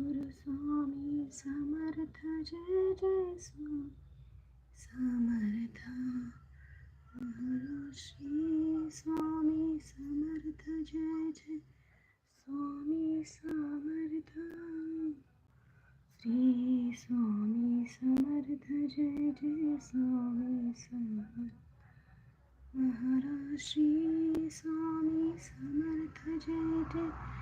गुरु स्वामी समर्थ जय जय स्वामी समर्थ। गुरु श्री स्वामी समर्थ जय जय स्वामी समर्थ। श्री स्वामी समर्थ जय जय स्वामी समर्थ। महाराज श्री स्वामी समर्थ जय जय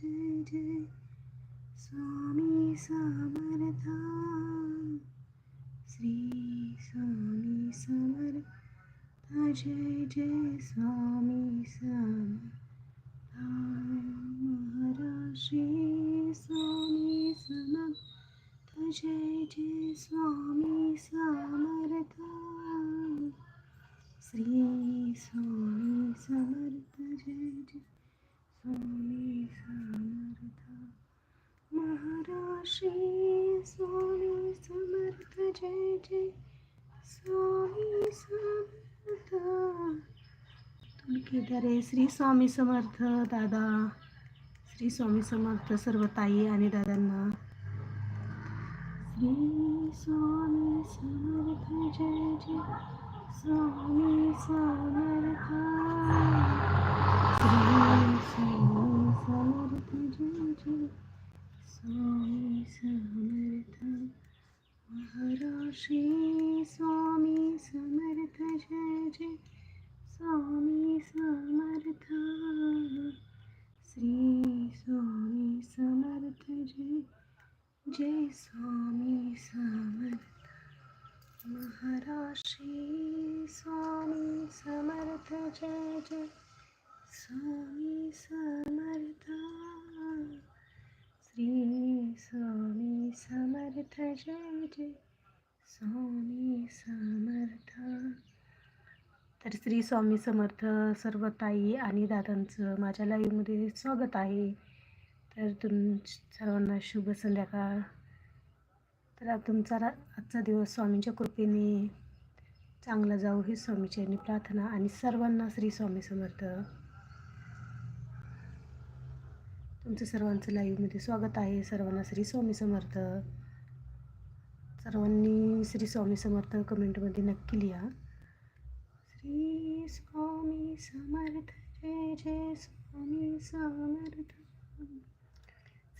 जय जय तुम्ही रे श्री स्वामी समर्थ दादा. श्री स्वामी समर्थ सर्व ताई आणि दादांना. श्री स्वामी समर्थ जय जय. स्वामी समर्थ. श्री स्वामी समर्थ जय जय. स्वामी समर्थ. महाराज श्री स्वामी समर्थ जय जय स्वामी समर्थ श्री स्वामी समर्थ जय जय स्वामी समर्थ महाराज श्री स्वामी समर्थ जय जय। स्वामी समर्थ। श्री स्वामी समर्थ जय जय। स्वामी समर्थ। तर श्री स्वामी समर्थ सर्व ताई आणि दादांचं माझ्या लाईव्हमध्ये स्वागत आहे. तर तुम सर्वांना शुभ संध्याकाळ. तर तुमचा रा आजचा दिवस स्वामींच्या कृपेने चांगला जाऊ ही स्वामीची प्रार्थना आणि सर्वांना श्री स्वामी समर्थ. तुमचं सर्वांचं लाईव्हमध्ये स्वागत आहे. सर्वांना श्री स्वामी समर्थ. सर्वांनी श्री स्वामी समर्थ कमेंटमध्ये नक्की लिहा. श्री स्वामी समर्थ जय जय स्वामी समर्थ.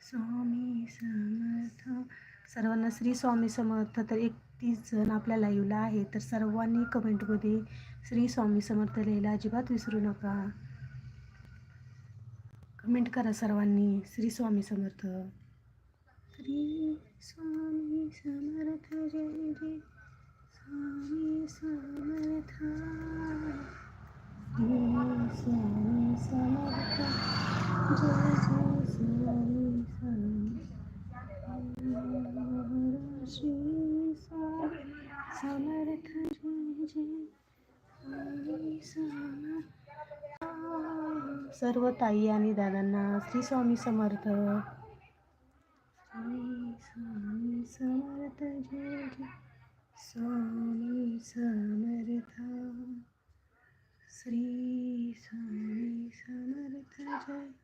स्वामी समर्थ. सर्वांना श्री स्वामी समर्थ तर एकतीस जण आपल्या लाईव्हला आहे तर सर्वांनी कमेंटमध्ये श्री स्वामी समर्थ लिहायला अजिबात विसरू नका. कमेंट करा सर्वांनी. श्री स्वामी समर्थ. श्री स्वामी समर्थ. जय जय. स्वामी समर्थ. श्री स्वामी समर्थ. जय जय. समर्थ श्री स्वामी सर्व ताई आणि दादांना श्री स्वामी समर्थ श्री स्वामी समर्थ जय जय स्वामी समर्थ. श्री स्वामी समर्थ जय.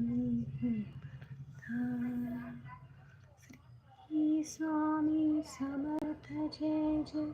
स्वामी समर्थ जय जय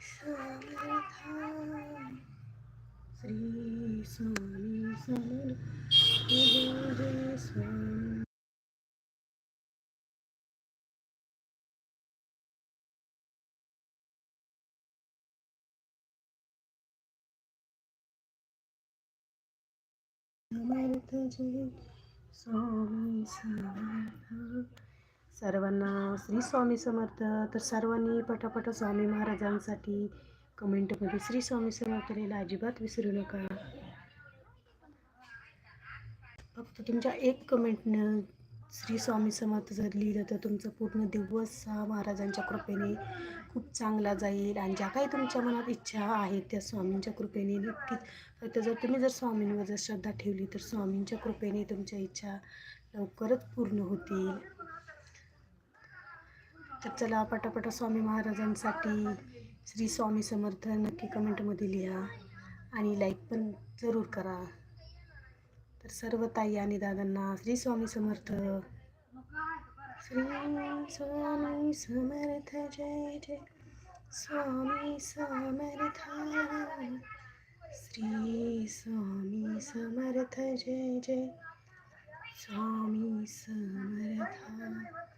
समर्थ श्री स्वामी समर्थ जय जय स्वामी सर्वांना श्री स्वामी समर्थ. तर सर्वांनी पटापट स्वामी महाराजांसाठी कमेंटमध्ये श्री स्वामी समर्थ लिहिला अजिबात विसरू नका. फक्त तुमच्या एक कमेंटनं श्री स्वामी समर्थ जर लिहिलं तर तुमचा पूर्ण दिवस हा महाराजांच्या कृपेने खूप चांगला जाईल. आणि ज्या काही तुमच्या मनात इच्छा आहेत त्या स्वामींच्या कृपेने नक्कीच फक्त जर तुम्ही जर स्वामींवर जर श्रद्धा ठेवली तर स्वामींच्या कृपेने तुमच्या इच्छा लवकरच पूर्ण होतील. तर चला पटापटा स्वामी महाराजांसाठी श्री स्वामी समर्थ नक्की कमेंटमध्ये लिहा आणि लाईक पण जरूर करा. तर सर्व ताई आणि दादांना श्री स्वामी समर्थ. श्री स्वामी समर्थ जय जय. स्वामी समर्थ. श्री स्वामी समर्थ जय जय. स्वामी समर्थ.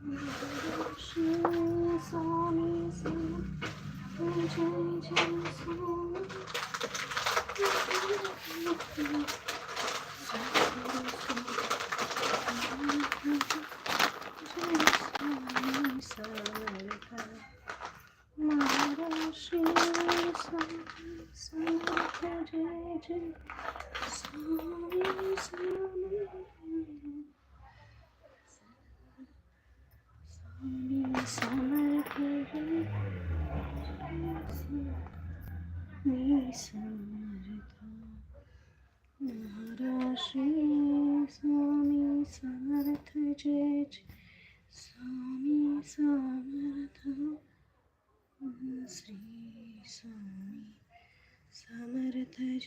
स्वामी समर्थ श्री स्वामी समर्थ जय जय श्री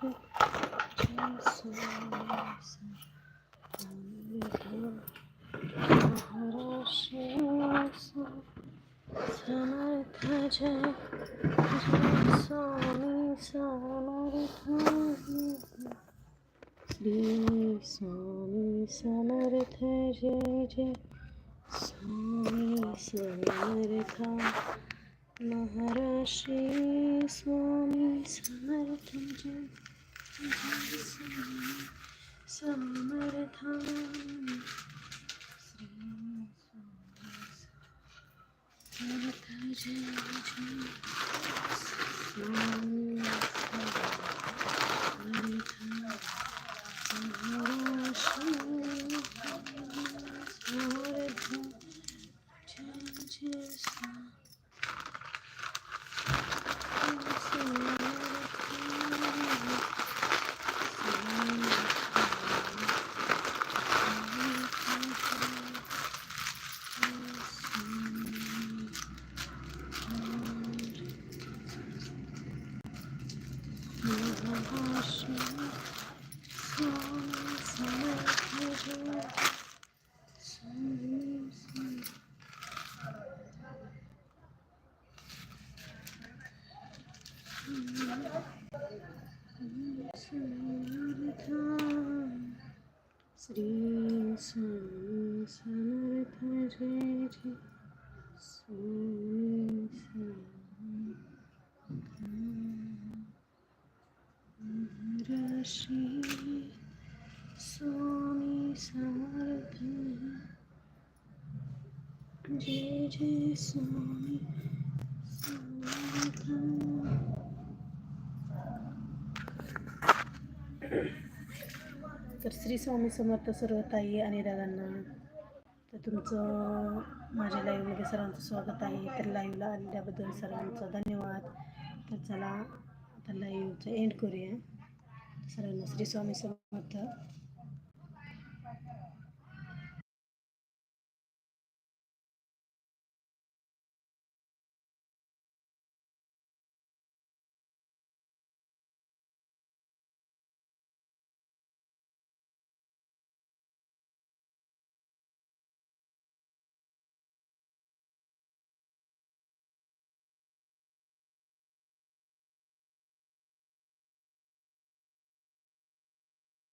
समर्थ जय जय स्वामी समर्थ जय जय स्वामी समर्थ श्री स्वामी समर्थ जय जय स्वामी समर्थ महर्षी स्वामी समर्थ जय जय स्वामी समर्थ श्री स्वामी समर्थ जय जय स्वामी श्री स्वामी समर्थ जय जय स्वामी समर्थ ऋषी स्वामी समर्थ जय स्वामी समर्थ तर श्री स्वामी समर्थ सर्व ताई आणि दादांना तर तुमचं माझ्या लाईव्हमध्ये सर्वांचं स्वागत आहे. तर लाईव्हला आल्याबद्दल सर्वांचा धन्यवाद. तर चला आता लाईव्हचं एंड करूया. सर्वांना श्री स्वामी समर्थ.